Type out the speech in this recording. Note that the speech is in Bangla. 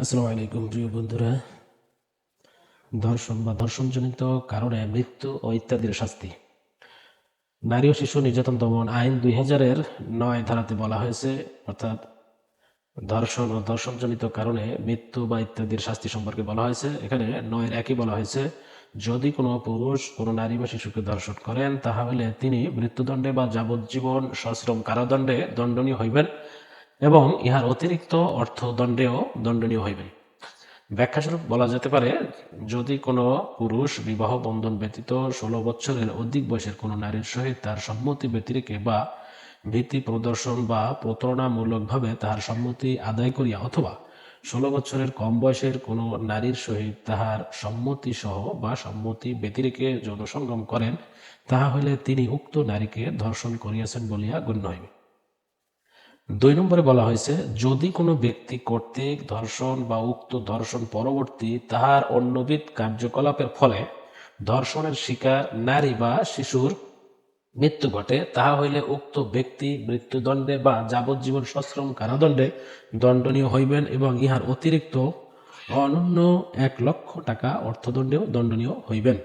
আসসালামু আলাইকুম, প্রিয় বন্ধুরা। ধর্ষণ বা ধর্ষণজনিত কারণে মৃত্যু ও ইত্যাদির শাস্তি। নারী ও শিশু নির্যাতন দমন আইন দুই হাজারের নয় ধারাতে বলা হয়েছে, অর্থাৎ ধর্ষণ ও ধর্ষণজনিত কারণে মৃত্যু বা ইত্যাদির শাস্তি সম্পর্কে বলা হয়েছে। এখানে নয়ের একই বলা হয়েছে, যদি কোনো পুরুষ, কোনো নারী বা শিশুকে ধর্ষণ করেন, তাহলে তিনি মৃত্যুদণ্ডে বা যাবজ্জীবন সশ্রম কারাদণ্ডে দণ্ডনীয় হইবেন। এবং ইহার অতিরিক্ত অর্থ অর্থদণ্ডেও দণ্ডনীয় হইবেন ব্যাখ্যাস্বরূপ বলা যেতে পারে, যদি কোনো পুরুষ বিবাহ বন্ধন ব্যতীত ষোলো বছরের অধিক বয়সের কোনো নারীর সহিত তার সম্মতি ব্যতিরেকে বা ভীতি প্রদর্শন বা প্রতারণামূলকভাবে তাহার সম্মতি আদায় করিয়া অথবা ষোলো বছরের কম বয়সের কোনো নারীর সহিত তাহার সম্মতি সহ বা সম্মতি ব্যতিরেকে যৌন সঙ্গম করেন, তাহা হইলে তিনি উক্ত নারীকে ধর্ষণ করিয়াছেন বলিয়া গণ্য হইবে। দুই নম্বরে বলা হয়েছে, যদি কোনো ব্যক্তি কর্তৃক ধর্ষণ বা উক্ত ধর্ষণ পরবর্তী তাহার অন্যবিধ কার্যকলাপের ফলে ধর্ষণের শিকার নারী বা শিশুর মৃত্যু ঘটে, তাহা হইলে উক্ত ব্যক্তি মৃত্যুদণ্ডে বা যাবজ্জীবন সশ্রম কারাদণ্ডে দণ্ডনীয় হইবেন এবং ইহার অতিরিক্ত অনন্য এক লক্ষ টাকা অর্থদণ্ডেও দণ্ডনীয় হইবেন।